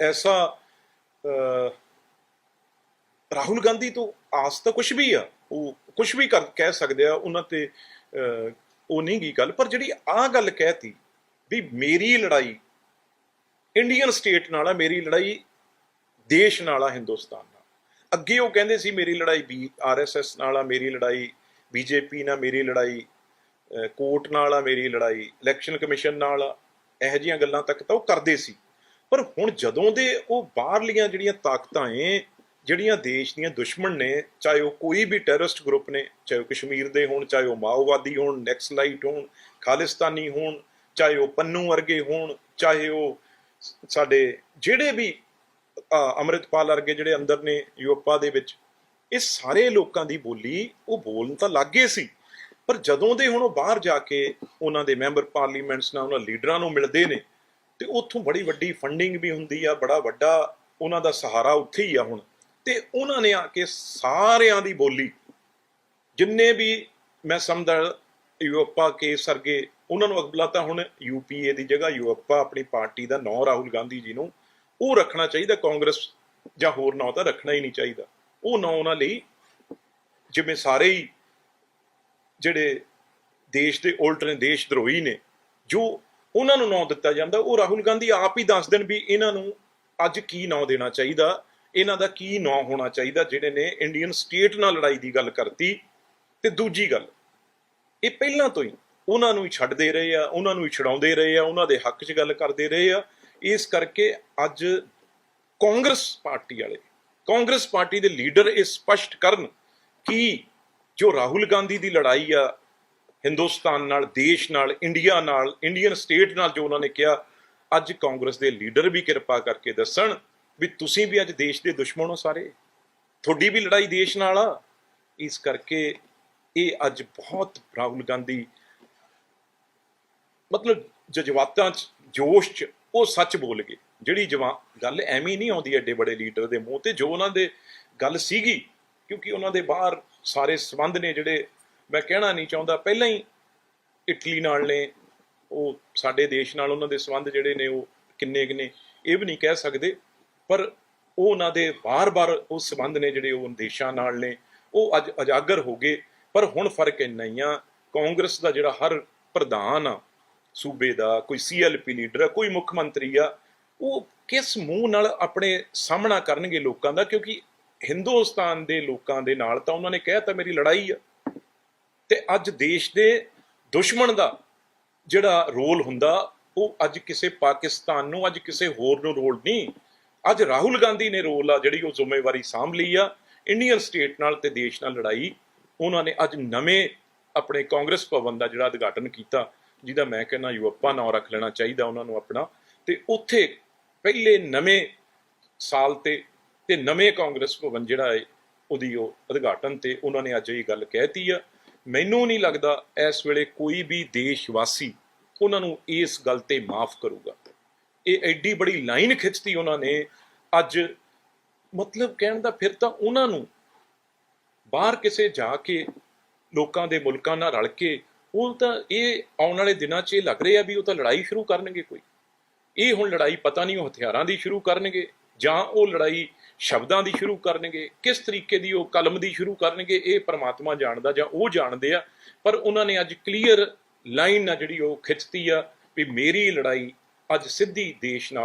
ਐਸਾ ਰਾਹੁਲ ਗਾਂਧੀ ਤੋਂ ਆਸ ਤਾਂ ਕੁਝ ਵੀ ਆ, ਉਹ ਕੁਝ ਵੀ ਕਰ, ਕਹਿ ਸਕਦੇ ਆ, ਉਹਨਾਂ ਤੇ ਉਹ ਨਹੀਂ ਗਈ ਗੱਲ, ਪਰ ਜਿਹੜੀ ਆ ਗੱਲ ਕਹਿਤੀ ਵੀ ਮੇਰੀ ਲੜਾਈ ਇੰਡੀਅਨ ਸਟੇਟ ਨਾਲ ਆ, ਮੇਰੀ ਲੜਾਈ ਦੇਸ਼ ਨਾਲ ਆ, ਹਿੰਦੁਸਤਾਨ ਨਾਲ। ਅੱਗੇ ਉਹ ਕਹਿੰਦੇ ਸੀ ਮੇਰੀ ਲੜਾਈ ਬੀ ਆਰਐਸਐਸ ਨਾਲ ਆ, ਮੇਰੀ ਲੜਾਈ ਬੀਜੇਪੀ ਨਾਲ, ਮੇਰੀ ਲੜਾਈ ਕੋਰਟ ਨਾਲ ਆ, ਮੇਰੀ ਲੜਾਈ, ਇਲੈਕਸ਼ਨ ਕਮਿਸ਼ਨ ਨਾਲ ਆ, ਇਹੋ ਜਿਹੀਆਂ ਗੱਲਾਂ ਤੱਕ ਤਾਂ ਉਹ ਕਰਦੇ ਸੀ। ਪਰ ਹੁਣ ਜਦੋਂ ਦੇ ਉਹ ਬਾਹਰਲੀਆਂ ਜਿਹੜੀਆਂ ਤਾਕਤਾਂ ਏ ਜਿਹੜੀਆਂ ਦੇਸ਼ ਦੀਆਂ ਦੁਸ਼ਮਣ ਨੇ ਚਾਹੇ ਉਹ ਕੋਈ ਵੀ ਟੈਰਰਿਸਟ ਗਰੁੱਪ ਨੇ ਚਾਹੇ ਉਹ ਕਸ਼ਮੀਰ ਦੇ ਹੋਣ ਚਾਹੇ ਉਹ ਮਾਓਵਾਦੀ ਹੋਣ ਨੈਕਸਲਾਈਟ ਹੋਣ ਖਾਲਿਸਤਾਨੀ ਹੋਣ ਚਾਹੇ ਉਹ ਪੰਨੂ ਵਰਗੇ ਹੋਣ ਚਾਹੇ ਉਹ ਸਾਡੇ ਜਿਹੜੇ ਵੀ ਅ, ਅੰਮ੍ਰਿਤਪਾਲ ਵਰਗੇ ਜਿਹੜੇ ਅੰਦਰ ਨੇ ਯੂਰਪਾ ਦੇ ਵਿੱਚ ਇਹ ਸਾਰੇ ਲੋਕਾਂ ਦੀ ਬੋਲੀ ਉਹ ਬੋਲਣ ਤਾਂ ਲੱਗੇ ਸੀ। ਪਰ ਜਦੋਂ ਦੇ ਹੁਣ ਉਹ ਬਾਹਰ ਜਾ ਕੇ ਉਹਨਾਂ ਦੇ ਮੈਂਬਰ ਪਾਰਲੀਮੈਂਟਸ ਨਾਲ ਉਹਨਾਂ ਲੀਡਰਾਂ ਨੂੰ ਮਿਲਦੇ ਨੇ ਤੇ ਉੱਥੋਂ ਬੜੀ ਵੱਡੀ ਫੰਡਿੰਗ ਵੀ ਹੁੰਦੀ ਆ, ਬੜਾ ਵੱਡਾ ਉਹਨਾਂ ਦਾ ਸਹਾਰਾ ਉੱਥੇ ਹੀ ਆ ਹੁਣ। ਤੇ ਉਹਨਾਂ ਨੇ ਆ ਕੇ ਸਾਰਿਆਂ ਦੀ ਬੋਲੀ, ਜਿੰਨੇ ਵੀ ਮੈਂ ਸਮਝਦਾ ਯੂਰਪਾ ਕੇਸ ਸਰਗੇ ਉਹਨਾਂ ਨੂੰ ਅਗਲਾ ਤਾਂ ਹੁਣ ਯੂਪੀਏ ਦੀ ਜਗ੍ਹਾ ਯੂਰਪਾ ਆਪਣੀ ਪਾਰਟੀ ਦਾ ਨਾਂ ਰਾਹੁਲ ਗਾਂਧੀ ਜੀ ਨੂੰ, ਉਹ ਰੱਖਣਾ ਚਾਹੀਦਾ, ਕਾਂਗਰਸ ਜਾਂ ਹੋਰ ਨਾਂ ਤਾਂ ਰੱਖਣਾ ਹੀ ਨਹੀਂ ਚਾਹੀਦਾ। ਉਹ ਨਾਂ ਉਹਨਾਂ ਲਈ ਜਿਵੇਂ ਸਾਰੇ ਹੀ ਜਿਹੜੇ ਦੇਸ਼ ਦੇ ਉਲਟ ਨੇ, ਦੇਸ਼ ਦਰੋਹੀ ਨੇ, ਜੋ ਉਹਨਾਂ ਨੂੰ ਨਾਂ ਦਿੱਤਾ ਜਾਂਦਾ। ਉਹ ਰਾਹੁਲ ਗਾਂਧੀ ਆਪ ਹੀ ਦੱਸ ਦੇਣ ਵੀ ਇਹਨਾਂ ਨੂੰ ਅੱਜ ਕੀ ਨਾਂ ਦੇਣਾ ਚਾਹੀਦਾ, ਇਹਨਾਂ ਦਾ ਕੀ ਨਾਂ ਹੋਣਾ ਚਾਹੀਦਾ, ਜਿਹੜੇ ਨੇ ਇੰਡੀਅਨ ਸਟੇਟ ਨਾਲ ਲੜਾਈ ਦੀ ਗੱਲ ਕਰਤੀ। ਤੇ ਦੂਜੀ ਗੱਲ, ਇਹ ਪਹਿਲਾਂ ਤੋਂ ਹੀ ਉਹਨਾਂ ਨੂੰ ਹੀ ਛੱਡਦੇ ਰਹੇ ਆ, ਉਹਨਾਂ ਨੂੰ ਹੀ ਛਡਾਉਂਦੇ ਰਹੇ ਆ, ਉਹਨਾਂ ਦੇ ਹੱਕ 'ਚ ਗੱਲ ਕਰਦੇ ਰਹੇ ਆ। ਇਸ ਕਰਕੇ ਅੱਜ ਕਾਂਗਰਸ ਪਾਰਟੀ ਵਾਲੇ, ਕਾਂਗਰਸ ਪਾਰਟੀ ਦੇ ਲੀਡਰ ਇਹ ਸਪਸ਼ਟ ਕਰਨ ਕਿ ਜੋ ਰਾਹੁਲ ਗਾਂਧੀ ਦੀ ਲੜਾਈ ਆ ਹਿੰਦੁਸਤਾਨ ਨਾਲ, ਦੇਸ਼ ਨਾਲ, ਇੰਡੀਆ ਨਾਲ, ਇੰਡੀਅਨ ਸਟੇਟ ਨਾਲ ਜੋ ਉਹਨਾਂ ਨੇ ਕਿਹਾ, ਅੱਜ ਕਾਂਗਰਸ ਦੇ ਲੀਡਰ ਵੀ ਕਿਰਪਾ ਕਰਕੇ ਦੱਸਣ ਵੀ ਤੁਸੀਂ ਵੀ ਅੱਜ ਦੇਸ਼ ਦੇ ਦੁਸ਼ਮਣ ਹੋ ਸਾਰੇ। ਤੁਹਾਡੀ ਵੀ ਲੜਾਈ ਦੇਸ਼ ਨਾਲ ਆ। ਇਸ ਕਰਕੇ ਇਹ ਅੱਜ ਬਹੁਤ ਰਾਹੁਲ ਗਾਂਧੀ ਮਤਲਬ ਜਜ਼ਬਾਤਾਂ 'ਚ, ਜੋਸ਼ 'ਚ, ਉਹ ਸੱਚ ਬੋਲ ਗਏ। ਜਿਹੜੀ ਜਵਾ, ਗੱਲ ਐਵੇਂ ਨਹੀਂ ਆਉਂਦੀ ਐਡੇ ਬੜੇ ਲੀਡਰ ਦੇ ਮੂੰਹ ਤੇ, ਜੋ ਉਹਨਾਂ ਦੇ ਗੱਲ ਸੀਗੀ, ਕਿਉਂਕਿ ਉਹਨਾਂ ਦੇ ਬਾਹਰ ਸਾਰੇ ਸਬੰਧ ਨੇ ਜਿਹੜੇ ਮੈਂ ਕਹਿਣਾ ਨਹੀਂ ਚਾਹੁੰਦਾ। ਪਹਿਲਾਂ ਹੀ ਇਟਲੀ ਨਾਲ ਨੇ, ਉਹ ਸਾਡੇ ਦੇਸ਼ ਨਾਲ ਉਹਨਾਂ ਦੇ ਸਬੰਧ ਜਿਹੜੇ ਨੇ ਉਹ ਕਿੰਨੇ ਕਿੰਨੇ ਇਹ ਵੀ ਨਹੀਂ ਕਹਿ ਸਕਦੇ। ਪਰ ਉਹ ਉਹਨਾਂ ਦੇ ਬਾਰ-ਬਾਰ ਉਹ ਸਬੰਧ ਨੇ ਜਿਹੜੇ ਉਹ ਦੇਸ਼ਾਂ ਨਾਲ ਨੇ, ਉਹ ਅੱਜ ਉਜਾਗਰ ਹੋ ਗਏ। ਪਰ ਹੁਣ ਫ਼ਰਕ ਇੰਨਾ ਹੀ ਆ, ਕਾਂਗਰਸ ਦਾ ਜਿਹੜਾ ਹਰ ਪ੍ਰਧਾਨ ਆ, ਸੂਬੇ ਦਾ, ਕੋਈ ਸੀਐਲਪੀ ਲੀਡਰ ਆ, ਕੋਈ ਮੁੱਖ ਮੰਤਰੀ ਆ, ਉਹ ਕਿਸ ਮੂੰਹ ਨਾਲ ਆਪਣੇ ਸਾਹਮਣਾ ਕਰਨਗੇ ਲੋਕਾਂ ਦਾ? ਕਿਉਂਕਿ ਹਿੰਦੁਸਤਾਨ ਦੇ ਲੋਕਾਂ ਦੇ ਨਾਲ ਤਾਂ ਉਹਨਾਂ ਨੇ ਕਹਿਤਾ ਮੇਰੀ ਲੜਾਈ ਆ। ਤੇ ਅੱਜ ਦੇਸ਼ ਦੇ ਦੁਸ਼ਮਣ ਦਾ ਜਿਹੜਾ ਰੋਲ ਹੁੰਦਾ, ਉਹ ਅੱਜ ਕਿਸੇ ਪਾਕਿਸਤਾਨ ਨੂੰ, ਅੱਜ ਕਿਸੇ ਹੋਰ ਨੂੰ ਰੋਲ ਨਹੀਂ। ਅੱਜ ਰਾਹੁਲ ਗਾਂਧੀ ਨੇ ਰੋਲ ਆ, ਜਿਹੜੀ ਉਹ ਜ਼ਿੰਮੇਵਾਰੀ ਸਾਂਭ ਲਈ ਆ। ਇੰਡੀਅਨ ਸਟੇਟ ਨਾਲ ਤੇ ਦੇਸ਼ ਨਾਲ ਲੜਾਈ, ਉਹਨਾਂ ਨੇ ਅੱਜ ਨਵੇਂ ਆਪਣੇ ਕਾਂਗਰਸ ਭਵਨ ਦਾ ਜਿਹੜਾ ਉਦਘਾਟਨ ਕੀਤਾ, ਜਿਹਦਾ ਮੈਂ ਕਹਿੰਦਾ ਯੂਰਪਾ ਨਾਂ ਰੱਖ ਲੈਣਾ ਚਾਹੀਦਾ ਉਹਨਾਂ ਨੂੰ ਆਪਣਾ। ਤੇ ਉੱਥੇ ਪਹਿਲੇ ਨਵੇਂ ਸਾਲ ਤੇ ਤੇ ਨਵੇਂ ਕਾਂਗਰਸ ਭਵਨ ਜਿਹੜਾ ਹੈ, ਉਹਦੀ ਉਹ ਉਦਘਾਟਨ ਤੇ ਉਹਨਾਂ ਨੇ ਅੱਜ ਇਹ ਗੱਲ ਕਹਿਤੀ ਆ। ਮੈਨੂੰ ਨਹੀਂ ਲੱਗਦਾ ਇਸ ਵੇਲੇ ਕੋਈ ਵੀ ਦੇਸ਼ ਵਾਸੀ ਉਹਨਾਂ ਨੂੰ ਇਸ ਗੱਲ ਤੇ ਮਾਫ ਕਰੂਗਾ। ਇਹ ਐਡੀ ਬੜੀ ਲਾਈਨ ਖਿੱਚਤੀ ਉਹਨਾਂ ਨੇ। ਅੱਜ ਮਤਲਬ ਕਹਿਣ ਦਾ ਫਿਰ ਤਾਂ ਉਹਨਾਂ ਨੂੰ ਬਾਹਰ ਕਿਸੇ ਜਾ ਕੇ ਲੋਕਾਂ ਦੇ ਮੁਲਕਾਂ ਨਾਲ ਰਲ ਕੇ ਉਹ ਤਾਂ ਇਹ ਆਉਣ ਵਾਲੇ ਦਿਨਾਂ 'ਚ ਇਹ ਲੱਗ ਰਿਹਾ ਵੀ ਉਹ ਤਾਂ ਲੜਾਈ ਸ਼ੁਰੂ ਕਰਨਗੇ ਕੋਈ। ਇਹ ਹੁਣ ਲੜਾਈ ਪਤਾ ਨਹੀਂ ਉਹ ਹਥਿਆਰਾਂ ਦੀ ਸ਼ੁਰੂ ਕਰਨਗੇ ਜਾਂ ਉਹ ਲੜਾਈ ਸ਼ਬਦਾਂ ਦੀ ਸ਼ੁਰੂ ਕਰਨਗੇ, ਕਿਸ ਤਰੀਕੇ ਦੀ ਉਹ ਕਲਮ ਦੀ ਸ਼ੁਰੂ ਕਰਨਗੇ, ਇਹ ਪਰਮਾਤਮਾ ਜਾਣਦਾ ਜਾਂ ਉਹ ਜਾਣਦੇ ਆ। ਪਰ ਉਹਨਾਂ ਨੇ ਅੱਜ ਕਲੀਅਰ ਲਾਈਨ ਆ ਜਿਹੜੀ ਉਹ ਖਿੱਚਤੀ ਆ ਵੀ ਮੇਰੀ ਲੜਾਈ ਅੱਜ ਸਿੱਧੀ ਦੇਸ਼ ਨਾਲ